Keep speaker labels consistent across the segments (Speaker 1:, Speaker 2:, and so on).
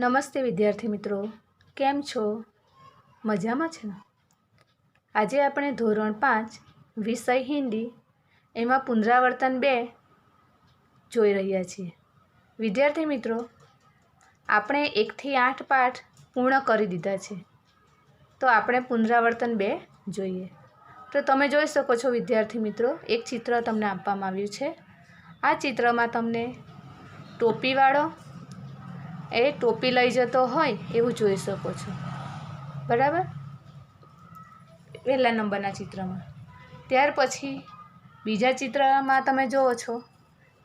Speaker 1: નમસ્તે વિદ્યાર્થી મિત્રો. કેમ છો? મજામાં છે ને? આજે આપણે ધોરણ પાંચ, વિષય હિન્દી, એમાં પુનરાવર્તન બે જોઈ રહ્યા છીએ. વિદ્યાર્થી મિત્રો, આપણે એકથી આઠ પાઠ પૂર્ણ કરી દીધા છે. તો આપણે પુનરાવર્તન બે જોઈએ. તો તમે જોઈ શકો છો વિદ્યાર્થી મિત્રો, એક ચિત્ર તમને આપવામાં આવ્યું છે. આ ચિત્રમાં તમને ટોપીવાળો એ ટોપી લઈ જતો હોય એવું જોઈ શકો છો. બરાબર? પહેલા નંબરના ચિત્રમાં. ત્યાર પછી બીજા ચિત્રમાં તમે જુઓ છો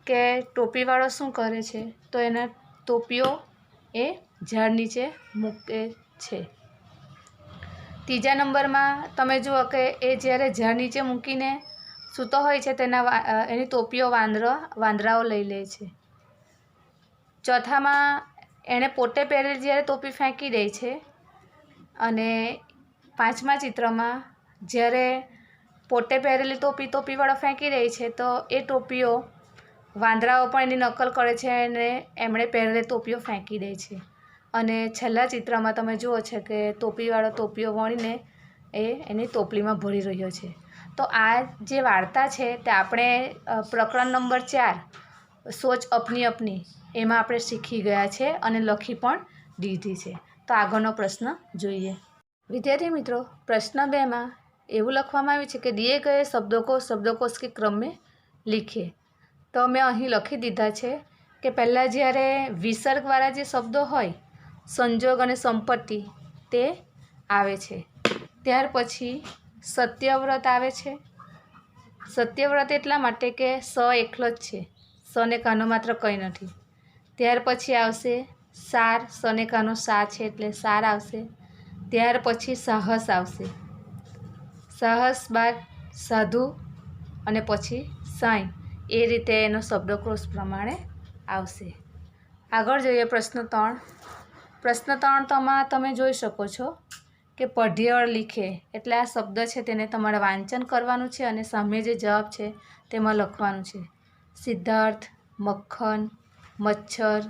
Speaker 1: કે ટોપીવાળો શું કરે છે? તો એના ટોપીઓ એ ઝાડ નીચે મૂકે છે. ત્રીજા નંબરમાં તમે જુઓ કે એ જ્યારે ઝાડ નીચે મૂકીને સૂતો હોય છે તેના એની ટોપીઓ વાંદરો, વાંદરાઓ લઈ લે છે. ચોથામાં એણે પોતે પહેરેલી જ્યારે ટોપી ફેંકી દે છે અને પાંચમા ચિત્રમાં જ્યારે પોતે પહેરેલી ટોપી ટોપીવાળો ફેંકી દે છે, તો એ ટોપીઓ વાંદરાઓ પણ એની નકલ કરે છે અને એમણે પહેરેલી ટોપીઓ ફેંકી દે છે. અને છેલ્લા ચિત્રમાં તમે જુઓ છો કે ટોપીવાળો ટોપીઓ વણીને એ એની ટોપલીમાં ભરી રહ્યો છે. તો આ જે વાર્તા છે તે આપણે પ્રકરણ નંબર ચાર સોચ અપની અપની, એમાં આપણે શીખી ગયા છે અને લખી પણ દીધી છે. તો આગળનો પ્રશ્ન જોઈએ. વિદ્યાર્થી મિત્રો, પ્રશ્ન બેમાં એવું લખવામાં આવ્યું છે કે દિએ ગયે શબ્દો કો શબ્દકોશ કે ક્રમ લીખે તો મેં અહીં લખી દીધા છે કે પહેલાં જ્યારે વિસર્ગવાળા જે શબ્દો હોય, સંજોગ અને સંપત્તિ, તે આવે છે. ત્યાર પછી સત્યવ્રત આવે છે. સત્યવ્રત એટલા માટે કે સ એકલો જ છે. સને કાનો માત્ર કંઈ નથી. ત્યાર પછી આવશે સાર, સને કાનો સા છે એટલે સાર આવશે. ત્યાર પછી સાહસ આવશે. સાહસ બાદ સાધુ અને પછી સાંઈ. એ રીતે એનો શબ્દકોશ પ્રમાણે આવશે. આગળ જોઈએ પ્રશ્ન ત્રણ. પ્રશ્ન ત્રણ તમા, તમે જોઈ શકો છો કે પઢિયળ લીખે એટલે આ શબ્દ છે તેને તમારે વાંચન કરવાનું છે અને સામે જે જવાબ છે તેમાં લખવાનું છે. સિદ્ધાર્થ, મક્ખન, મચ્છર,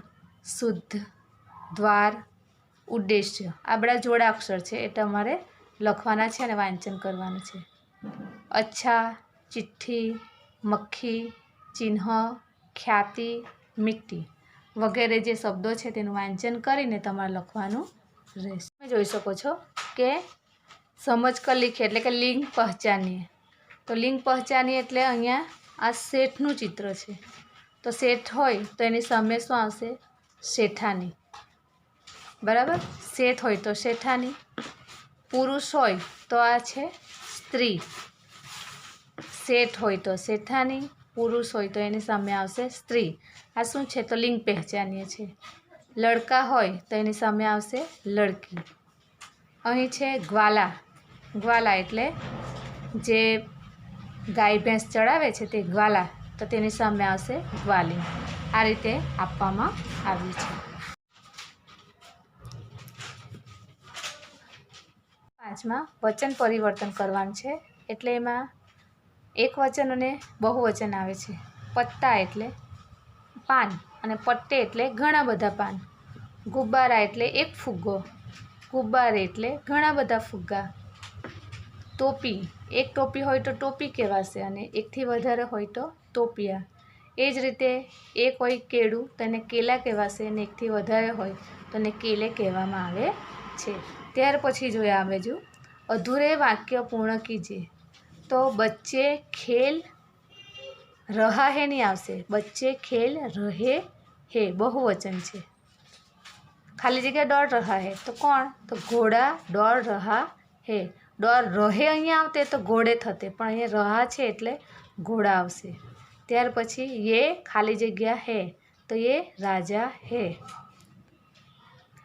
Speaker 1: શુદ્ધ, દ્વાર, ઉદ્દેશ્ય. આ બધા જોડા અક્ષર છે, એ તમારે લખવાના છે અને વાંચન કરવાનું છે. અચ્છા, ચિઠ્ઠી, મક્ખી, ચિહ્ન, ખ્યાતિ મિટ્ટી વગેરે જે શબ્દો છે તેનું વાંચન કરીને તમારે લખવાનું રહેશે. તમે જોઈ શકો છો કે સમજ કર લીખે, એટલે કે લિંગ પહેચાનીએ. તો લિંગ પહેચાની એટલે અહીંયા આ શેઠનું ચિત્ર છે. તો શેઠ હોય તો એની સામે શું આવશે? શેઠાની. બરાબર? શેઠ હોય તો શેઠાની. પુરુષ હોય તો આ છે સ્ત્રી. શેઠ હોય તો શેઠાની, પુરુષ હોય તો એની સામે આવશે સ્ત્રી. આ શું છે? તો લિંગ પહેચાનીએ છે લડકા હોય તો એની સામે આવશે લડકી. અહીં છે ગ્વાલા. ગ્વાલા એટલે જે ગાય ભેંસ ચડાવે છે તે ગ્વાલા, તો તેની સામે આવશે ગ્વાલી. આ રીતે આપવામાં આવ્યું છે. પાંચમાં, વચન પરિવર્તન કરવાનું છે. એટલે એમાં એક વચન અને બહુવચન આવે છે. પત્તા એટલે પાન અને પટ્ટે એટલે ઘણા બધા પાન. ગુબ્બારા એટલે એક ફુગ્ગો. ગુબ્બારે એટલે ઘણા બધા ફુગ્ગા. ટોપી. એક ટોપી હોય તો ટોપી કહેવાશે અને એકથી વધારે હોય તો ટોપિયા. એ જ રીતે એક હોય કેળું તેને કેલા કહેવાશે અને એકથી વધારે હોય તો એને કેલે કહેવામાં આવે છે. ત્યાર પછી જોયા આવે જો, અધૂરે વાક્ય પૂર્ણ કીજીએ તો બચ્ચે ખેલ રહા હે નહીં આવશે. બચ્ચે ખેલ રહે હે, બહુવચન છે. ખાલી જગ્યા દોડ રહા હે તો કોણ? તો ઘોડા દોડ રહા હે દોડ રહે અહીંયા આવતે તો ઘોડે થતે, પણ અહીંયા રહા છે એટલે ઘોડા આવશે. ત્યાર પછી યે ખાલી જગ્યા હે, તો એ રાજા હે.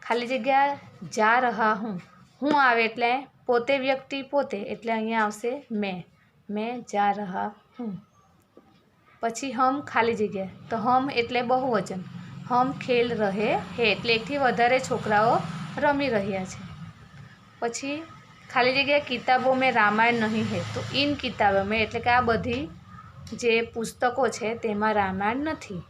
Speaker 1: ખાલી જગ્યા જા રહા હું. હું આવે એટલે પોતે વ્યક્તિ પોતે, એટલે અહીંયા આવશે મેં. મેં જા રહા હું. પછી હમ ખાલી જગ્યા, તો હમ એટલે બહુવચન. હમ ખેલ રહે હે, એટલે એકથી વધારે છોકરાઓ રમી રહ્યા છે. પછી ખાલી જગ્યા કિતાબો મેં રામાયણ નહીં હે, તો ઇન કિતાબો મેં, એટલે કે આ બધી જે પુસ્તકો છે તેમાં રામાયણ નથી.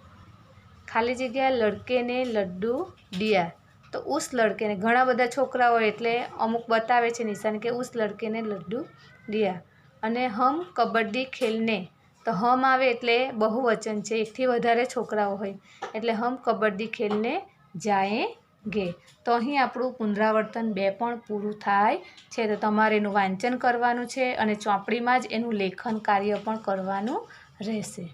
Speaker 1: ખાલી જગ્યા લડકેને લડ્ડુ ડિયા. તો ઉસ લડકેને ઘણા બધા છોકરાઓ એટલે અમુક બતાવે છે નિશાન કે ઉસ લડકેને લડ્ડુ ડિયા. અને હમ કબડ્ડી ખેલને. તો હમ આવે એટલે બહુવચન છે, એકથી વધારે છોકરાઓ હોય. એટલે હમ કબડ્ડી ખેલને જાએંગે તો અહીં આપણું પુનરાવર્તન બે પણ પૂરું થાય છે. તો તમારે એનું વાંચન કરવાનું છે અને ચોપડીમાં જ એનું લેખન કાર્ય પણ કરવાનું રહેશે.